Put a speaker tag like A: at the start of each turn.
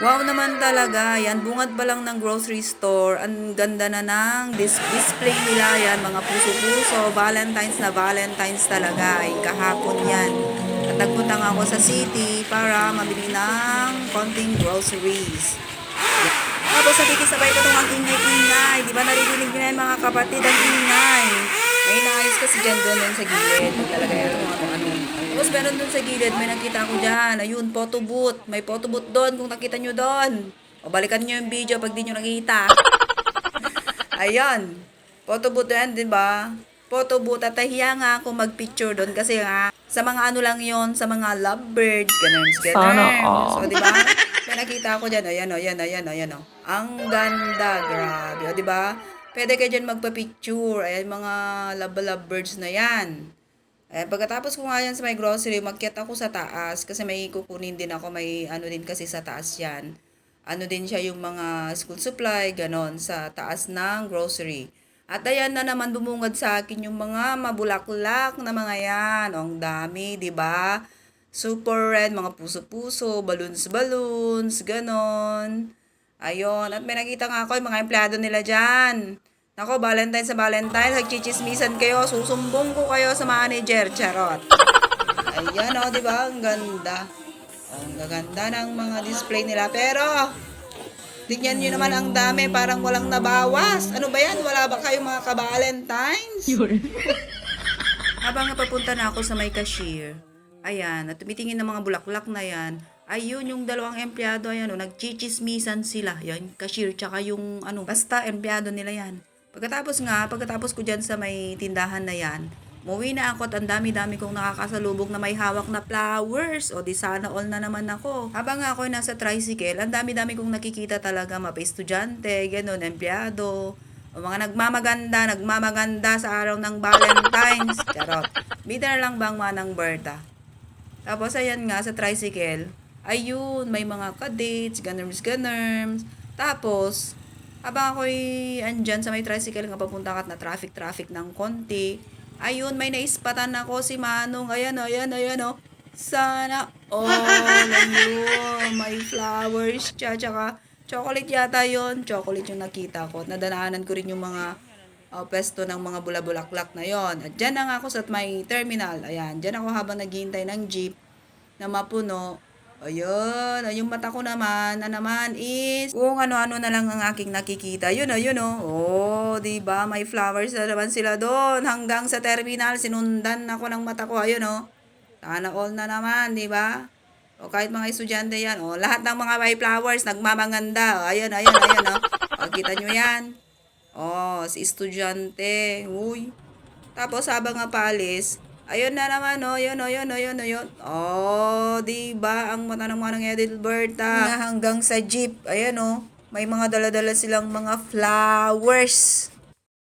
A: Wow naman talaga. Yan, bungad pa lang ng grocery store. Ang ganda na ng dis- display nila. Yan, mga puso-puso. Valentine's na Valentine's talaga. Ay, kahapon yan. At nagpunta nga ako sa city para mamili ng konting groceries. Tapos nakikisabay ko itong ang ingay-ingay. Di ba naririnig nyo yan mga kapatid ang ingay? May naayos kasi dyan doon sa gilid. Kung ano-ano. Tapos meron doon sa gilid, may nakita ko dyan. Ayun, photo booth. May photo booth doon kung nakita nyo doon. O balikan nyo yung video pag di nyo nakita. Ayun. Photo booth yan, di ba? Photo booth. At nahiya nga ako mag-picture doon kasi nga, sa mga ano lang yon sa mga lovebirds, ganun, ganun.
B: Sana all.
A: So, di ba? May nakita ko dyan, ayan o, ayan o, ayan o, ayan o. Ang ganda, grabe. O, di ba? Pwede kayo dyan magpa-picture. Ayan, mga love love birds na yan. Ayan, pagkatapos ko nga yan sa may grocery, magkit ako sa taas kasi may kukunin din ako, may ano din kasi sa taas yan. Ano din siya yung mga school supply, ganon, sa taas ng grocery. At ayan na naman bumungad sa akin yung mga mabulaklak na mga yan. Ang dami, di ba? Super red, mga puso-puso, balloons-balloons, ganon. Ayun, at may nakita nga ako yung mga empleyado nila dyan. Nako, Valentine sa Valentine, nagchichismisan kayo, susumbong ko kayo sa manager, charot. Ayan o, di ba? Ang ganda. Ang gaganda ng mga display nila. Pero, tingnan nyo naman ang dami, parang walang nabawas. Ano ba yan? Wala ba kayong mga ka-Valentines? Habang napapunta na ako sa may cashier, ayan, at tumitingin ng mga bulaklak na yan, ayun, yung dalawang empleyado, ayan, o, nagchichismisan sila. Yan, cashier, tsaka yung, ano, basta empleyado nila yan. Pagkatapos nga, pagkatapos ko dyan sa may tindahan na yan, Muwi na ako at ang dami-dami kong nakakasalubong na may hawak na flowers. O di sana all na naman ako. Habang ako nasa tricycle, ang dami-dami kong nakikita talaga mga estudyante, ganun, empleyado. O mga nagmamaganda, nagmamaganda sa araw ng Valentine's. Charot. Bida na lang bang manang Berta? Tapos ayan nga sa tricycle, ayun, may mga ka-dates, ganarms, ganarms. Tapos, habang ako'y andyan sa may tricycle nga papunta kat na traffic-traffic ng konti, ayun, may naispatan ako si Manong. Ayan o, ayan o, ayan o. Sana all, ayun, may flowers siya, tsaka chocolate yata yon Chocolate yung nakita ko. At nadanaanan ko rin yung mga uh, pwesto ng mga bulabulaklak na yon. At dyan na nga ako sa may terminal. Ayan, dyan ako habang naghihintay ng jeep na mapuno. Ayun, ay, yung mata ko naman, na naman is, kung ano-ano na lang ang aking nakikita. Yun o, yun o. Oh, di ba May flowers na naman sila doon. Hanggang sa terminal, sinundan ako ng mata ko. Ayun o. Sana all na naman, di ba? O kahit mga estudyante yan. O, lahat ng mga may flowers, nagmamanganda. O, ayun, ayun, ayun o. O, kita nyo yan. O, si estudyante. Uy. Tapos habang nga paalis, ayun na naman, oh, yun, oh, yun, oh, yun, oh, yun. Oh, di ba ang mata ng mga ng Edilberta. Na hanggang sa jeep, ayan, oh, may mga dala-dala silang mga flowers.